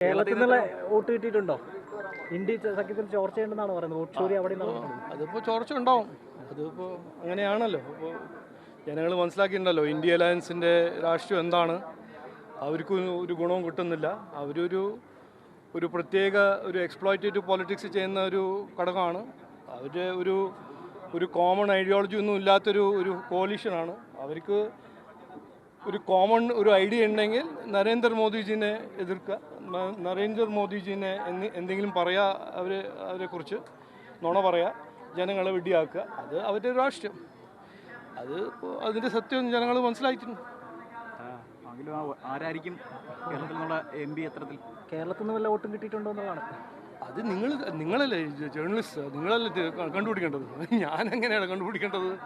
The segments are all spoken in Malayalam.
കേരളത്തിൽ നിന്നുള്ള വോട്ട് കിട്ടിയിട്ടുണ്ടോ? ഇന്ത്യ സഖ്യത്തിൽ ചോർച്ചയുണ്ടെന്നാണ് പറയുന്നത്. വോട്ട് ചോരി അവിടെ നടക്കുന്നത്. അതിപ്പോൾ ചോർച്ച ഉണ്ടാവും അതിപ്പോ അങ്ങനെയാണല്ലോ. അപ്പോ ജനങ്ങൾ മനസ്സിലാക്കിയിട്ടുണ്ടല്ലോ ഇന്ത്യ അലയൻസിന്റെ രാഷ്ട്രീയം എന്താണ്? അവർക്ക് ഒരു ഗുണവും കിട്ടുന്നില്ല. അവരൊരു ഒരു പ്രത്യേക ഒരു എക്സ്പ്ലോയിറ്റേറ്റീവ് പോളിറ്റിക്സ് ചെയ്യുന്ന ഒരു ഘടകമാണ്. അവർ ഒരു ഒരു കോമൺ ഐഡിയോളജി ഒന്നും ഇല്ലാത്തൊരു ഒരു കോalition-ആണ് അവർക്ക് ഒരു കോമൺ ഒരു ഐഡിയ ഉണ്ടെങ്കിൽ നരേന്ദ്രമോദിജിനെ എതിർക്കുക. നരേന്ദ്ര നരേന്ദ്രമോദിജിനെ എന്നി- എന്തെങ്കിലും പറയാ അവർ അവരെക്കുറിച്ച് നുണ പറയാ ജനങ്ങളെ വെടിയാക്കുക അത് അവരുടെ രാഷ്ട്രീയം. അത് അതിന്റെ സത്യം ജനങ്ങൾ മനസ്സിലായിട്ടുണ്ട്. ആരായിരിക്കും കേരളത്തിൽ നിന്നുള്ള എം പി എത്രത്തിൽ? കേരളത്തിൽ നിന്ന് വല്ല വോട്ടും കിട്ടിയിട്ടുണ്ടോ എന്നുള്ളതാണ്. അത് നിങ്ങൾ നിങ്ങളല്ലേ ജേർണലിസ്റ്റ്? നിങ്ങളല്ലേ കണ്ടുപിടിക്കേണ്ടത്? ഞാൻ എങ്ങനെയാണ് കണ്ടുപിടിക്കേണ്ടത്?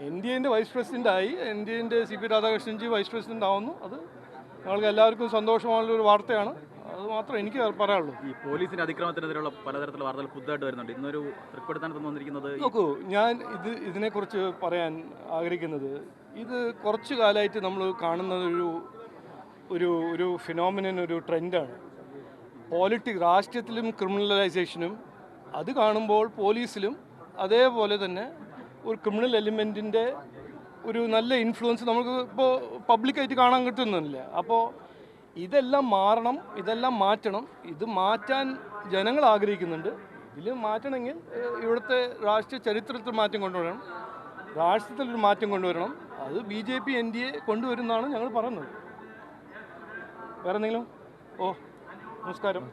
എൻ ഡി എന്റെ വൈസ് പ്രസിഡന്റായി എൻ ഡി എന്റെ C P Radhakrishnanji vice president ആവുന്നു. അത് ഞങ്ങൾക്ക് എല്ലാവർക്കും സന്തോഷമുള്ള ഒരു വാർത്തയാണ്. അത് മാത്രമേ എനിക്ക് പറയാനുള്ളൂ. ഈ പോലീസിന്റെ അതിക്രമത്തിനെതിരെയുള്ള പലതരത്തിലുള്ള വാർത്തകൾ പുതുതായിട്ട് വരുന്നുണ്ട്. ഇന്നൊരു തൃക്കൊടുത്താനത്ത് വന്നിരിക്കുന്നത്. നോക്കൂ ഞാൻ ഇത് ഇതിനെക്കുറിച്ച് പറയാൻ ആഗ്രഹിക്കുന്നത്. ഇത് കുറച്ച് കാലമായിട്ട് നമ്മൾ കാണുന്ന ഒരു ഒരു ഒരു ഫിനോമിനൻ ഒരു ട്രെൻഡാണ് പോളിറ്റിക് രാഷ്ട്രീയത്തിലും ക്രിമിനലൈസേഷനും അത് കാണുമ്പോൾ പോലീസിലും അതേപോലെ തന്നെ ഒരു ക്രിമിനൽ എലിമെന്റിന്റെ ഒരു നല്ല ഇൻഫ്ലുവൻസ് നമുക്ക് ഇപ്പോൾ പബ്ലിക്കായിട്ട് കാണാൻ കിട്ടുന്നില്ല. അപ്പോൾ ഇതെല്ലാം മാറണം ഇതെല്ലാം മാറ്റണം. ഇത് മാറ്റാൻ ജനങ്ങൾ ആഗ്രഹിക്കുന്നുണ്ട്. ഇതിൽ മാറ്റണമെങ്കിൽ ഇവിടുത്തെ രാഷ്ട്രീയ ചരിത്രത്തിൽ മാറ്റം കൊണ്ടുവരണം. രാഷ്ട്രീയത്തിൽ ഒരു മാറ്റം കൊണ്ടുവരണം. അത് B J P N D A കൊണ്ടുവരുന്നതാണ് ഞങ്ങൾ പറയുന്നത്. വേറെ എന്തെങ്കിലും ഓ നമസ്കാരം.